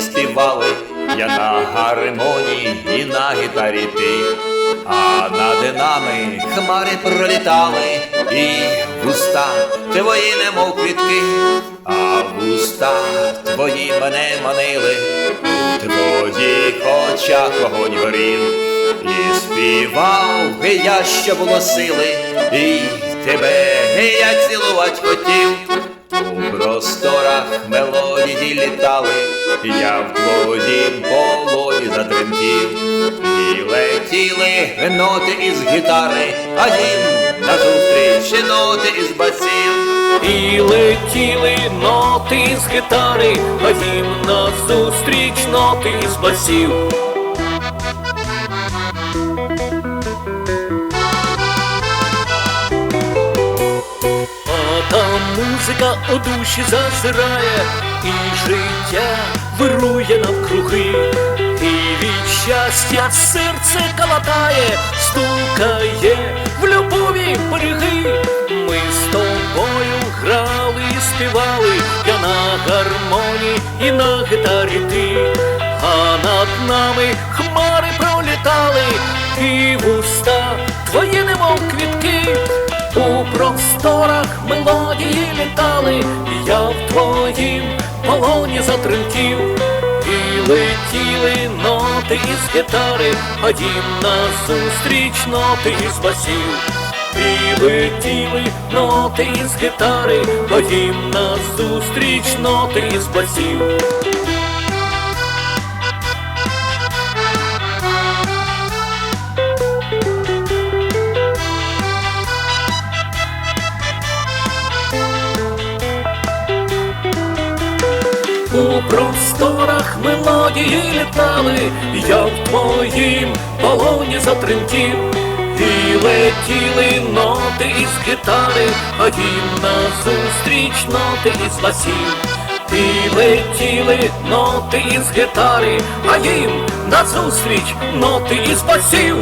співали, я на гармонії і на гітарі ти, а над нами хмари пролітали, і вуста твої немов квітки, а вуста твої мене манили, у твоїх очах огонь горів, і співав я, що було сили, і тебе я цілувать хотів. У просторах мелодії літали, я в твоїм полоні затремтів, і летіли ноти із гітари, а їм назустріч ноти із басів. І летіли ноти з гітари, а їм назустріч ноти з басів. Музика у душі зазирає, і життя вирує навкруги, і від щастя серце калатає, стукає в любові береги. Ми з тобою грали і співали, я на гармонії і на гітарі ти, а над нами хмари пролітали, і вуста твої немов квітки. У просторах мелодії літали, я в твоїм полоні затремтів, і летіли ноти із гітари, а їм назустріч ноти із басів, і летіли ноти із гітари, а їм назустріч ноти із басів. У просторах мелодії літали, я в твоїм полоні затремтів, і летіли ноти із гітари, а їм назустріч ноти із басів, і летіли ноти із гітари, а їм назустріч ноти із басів.